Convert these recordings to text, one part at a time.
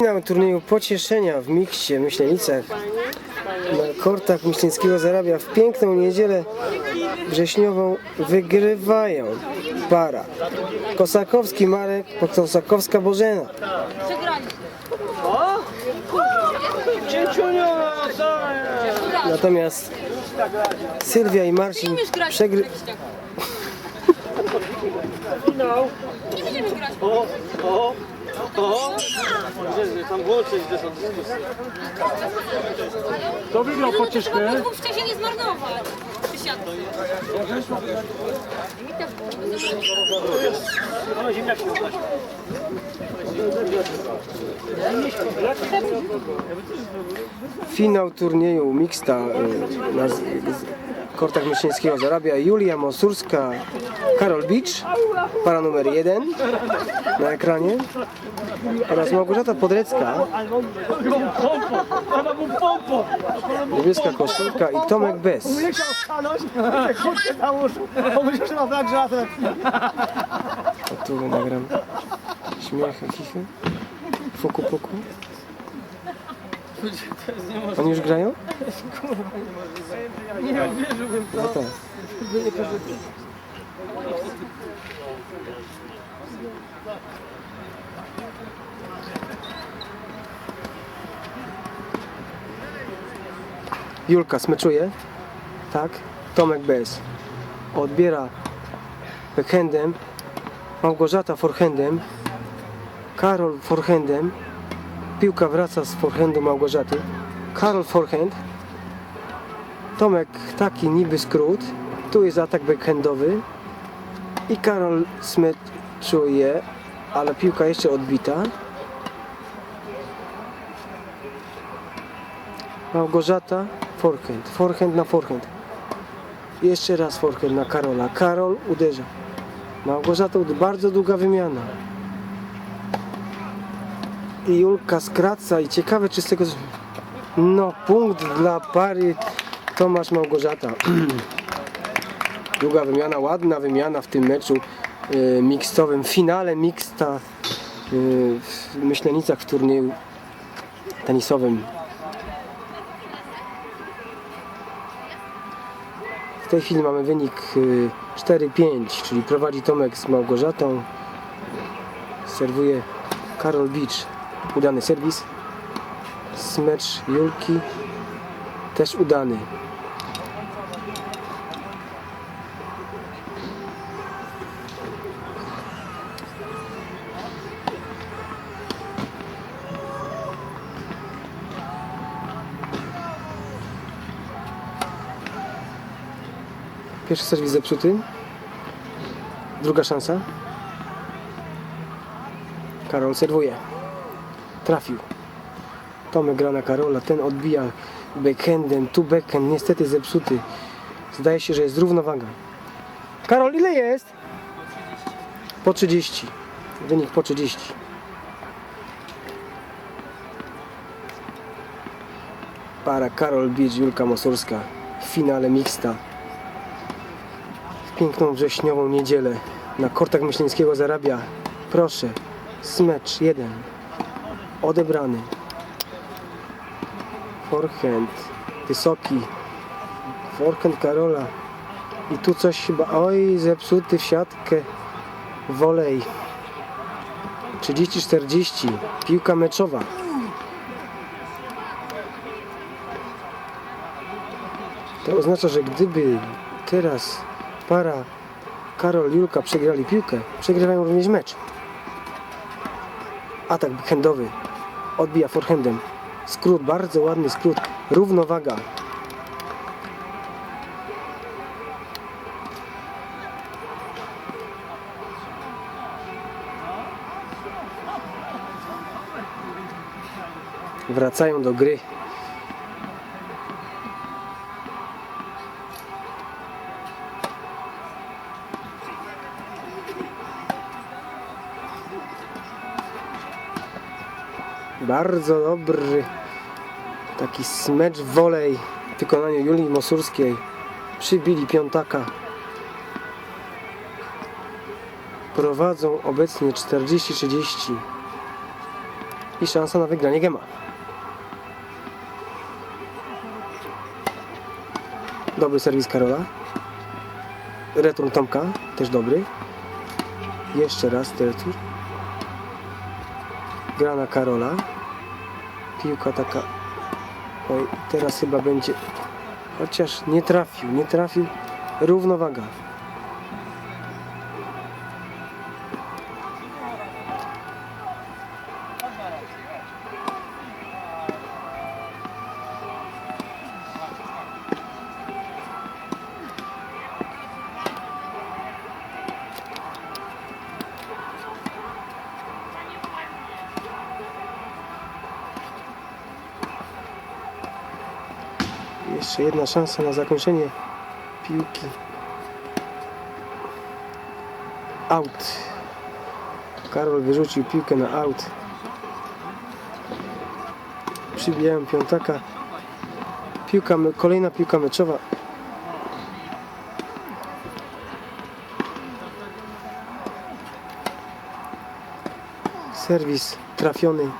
Finał turnieju pocieszenia w miksie w Myślenicach na kortach Myślenickiego zarabia w piękną niedzielę wrześniową wygrywają para Kosakowski Marek, Kosakowska Bożena. Natomiast Sylwia i Marcin przegry... Nie będziemy grać. O, o, o. Gdzie, tam włączyć, gdzie są dyskusje. Kto wygrał pocieszkę? Dwóch wcześniej nie zmarnować. Wysiadł. Ale ziemniaki są Finał turnieju mixta z- kortach Myślenickiego zarabia Julia Mosurska, Karol Bicz, para numer jeden na ekranie oraz Małgorzata Podrecka, niebieska koszulka i Tomek Bez. A tu nagram śmiechy, chichy, foku poku. Oni już grają? Nie wierzyłbym No tak. Julka smeczuje. Tak. Tomek bez. Odbiera backhandem. Małgorzata forehandem. Karol forehandem. Piłka wraca z forehandu Małgorzaty. Karol forehand. Tomek taki niby skrót. Tu jest atak backhandowy. I Karol smeczuje, ale piłka jeszcze odbita. Małgorzata forehand. Forehand na forehand. Jeszcze raz forehand na Karola. Karol uderza. Małgorzata bardzo długa wymiana. I Julka skraca i ciekawe czy z tego... No punkt dla pary Tomasz Małgorzata. Długa wymiana, ładna wymiana w tym meczu y, mixtowym, finale mixta y, w Myślenicach w turnieju tenisowym. W tej chwili mamy wynik y, 4-5, czyli prowadzi Tomek z Małgorzatą. Serwuje Karol Bicz. Udany serwis. Smecz Julki też udany. Pierwszy serwis zepsuty. Druga szansa. Karol serwuje. Trafił. Tomek gra na Karola. Ten odbija backhandem. Tu backhand niestety zepsuty. Zdaje się, że jest równowaga. Karol, ile jest? Po 30. Wynik po 30. Para Karol Bicz, Julka Mosurska w finale mixta w piękną wrześniową niedzielę na kortach Myśleńskiego zarabia. Proszę, smecz jeden. Odebrany. Forehand. Wysoki. Forehand Karola. I tu coś chyba, oj, zepsuty w siatkę. Wolej. 30-40. Piłka meczowa. To oznacza, że gdyby teraz para Karol Julka przegrali piłkę, przegrywają również mecz. Atak backhandowy. Odbija forehandem. Skrót, bardzo ładny skrót. Równowaga. Wracają do gry. Bardzo dobry taki smecz wolej w wykonaniu Julii Mosurskiej. Przybili piątaka. Prowadzą obecnie 40-30. i szansa na wygranie gema. Dobry serwis Karola. Return Tomka, też dobry. Jeszcze raz retur. Gra na Karola. Piłka taka. Oj, teraz chyba będzie. Chociaż nie trafił, nie trafił. Równowaga. Jeszcze jedna szansa na zakończenie piłki. Out. Karol wyrzucił piłkę na out. Przybijają piątaka. Piłka, kolejna piłka meczowa. Serwis trafiony.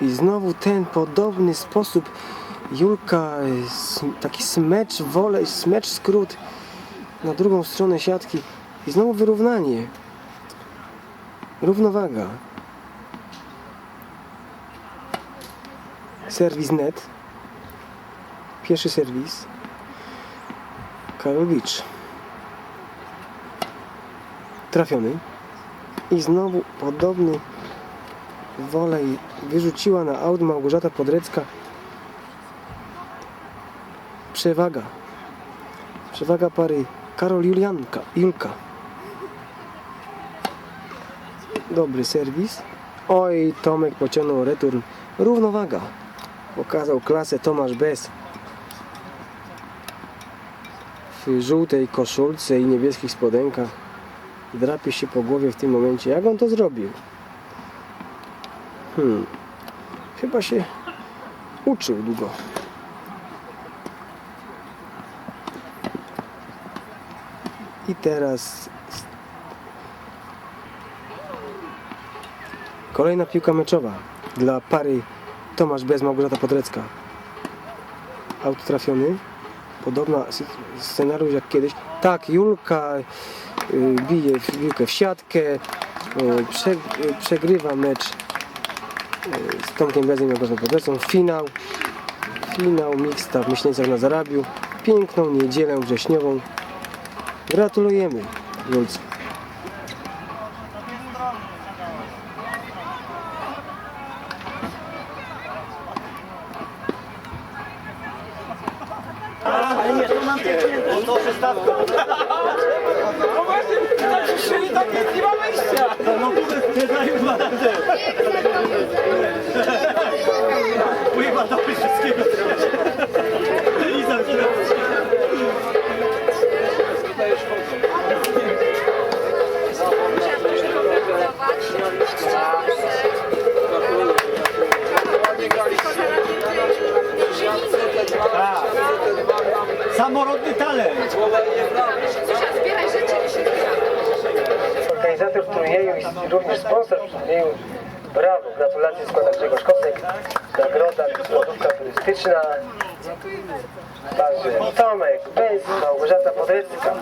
I znowu ten podobny sposób. Julka, s- taki smecz, wolej, smecz skrót na drugą stronę siatki. I znowu wyrównanie. Równowaga. Serwis net. Pierwszy serwis. Karolowicz. Trafiony. I znowu podobny wolej wyrzuciła na aut Małgorzata Podrecka. Przewaga. Przewaga pary Karol Julianka, Julka. Dobry serwis. Oj, Tomek pociągnął return. Równowaga. Pokazał klasę Tomasz Bez. W żółtej koszulce i niebieskich spodenkach. Drapie się po głowie w tym momencie. Jak on to zrobił? Hmm. Chyba się uczył długo. I teraz kolejna piłka meczowa dla pary Tomasz Bez Małgorzata Podrecka. Aut trafiony. Podobna scenariusz jak kiedyś. Tak, Julka y, bije piłkę w siatkę, y, y, przegrywa mecz z Tomkiem Bezem i Małgorzatą Podrecką. Finał. Finał mixta w Myśleńcach na Zarabiu. Piękną niedzielę wrześniową. Gratulujemy Julce. No to przystawka. No właśnie, tak czyli tak jest, nie ma wyjścia. No nie dają Samorodny talent. Organizator turnieju i również sponsor turnieju. Brawo, gratulacje składa Grzegorz Kosek. Nagroda, lodówka turystyczna. Także Tomek, Bez, Małgorzata Podrecka.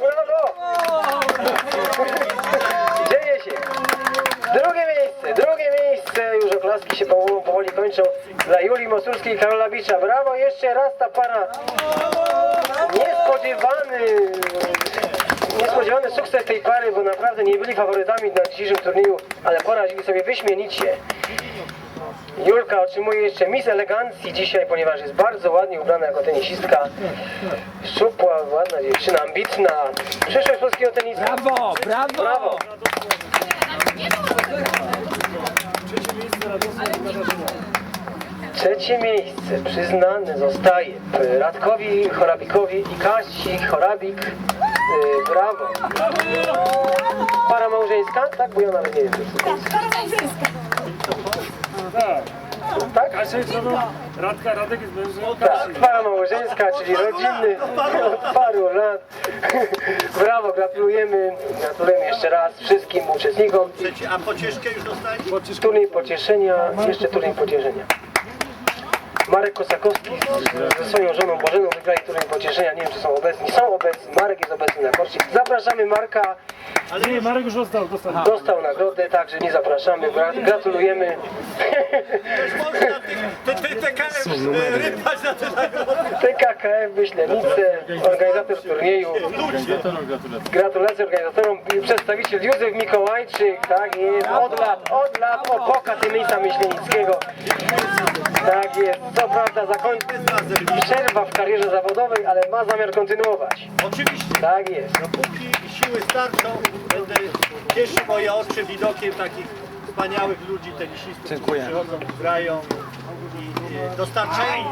Brawo! Dzieje się. Drugie miejsce, drugie oklaski się powoli, powoli kończą dla Julii Mosulskiej i Karola Bicza. Brawo, jeszcze raz ta para. Niespodziewany, niespodziewany sukces tej pary, bo naprawdę nie byli faworytami na dzisiejszym turnieju, ale poradzili sobie wyśmienicie. Julka otrzymuje jeszcze Miss Elegancji dzisiaj, ponieważ jest bardzo ładnie ubrana jako tenisistka. Szczupła, ładna dziewczyna, ambitna. Przyszłość polskiego tenisa. Brawo, brawo. Brawo! Trzecie miejsce przyznane zostaje Radkowi Chorabikowi i Kasi Chorabik. Yy, brawo! Para małżeńska? Tak, bo ja nawet nie wiem. co to jest. Tak? Kasia jest żoną Radka, Radek jest mężem Tak, para małżeńska, czyli rodzinny od paru lat. Brawo, gratulujemy. Gratulujemy jeszcze raz wszystkim uczestnikom. A pocieszkę już dostali? Turniej pocieszenia, jeszcze turniej pocieszenia. Marek Kosakowski z- ze swoją żoną Bożeną wygrali turniej pocieszenia. Nie wiem, czy są obecni. Są obecni. Marek jest obecny na korcie. Zapraszamy Marka. Nie, Marek już dostał, dostał. Dostał nagrodę, także nie zapraszamy. Gra- Gratulujemy. Te, te, te KF rypać na. TKKF Myślenice, organizator turnieju. Gratulacje organizatorom. Przedstawiciel Józef Mikołajczyk, tak jest, od lat, od lat opoka Tymisa Myślenickiego. Tak jest, prawda zakończy przerwa w karierze zawodowej, ale ma zamiar kontynuować. Oczywiście, Tak jest. dopóki siły starczą, będę cieszył moje oczy widokiem takich wspaniałych ludzi, tenisistów, którzy przychodzą, grają i, i dostarczają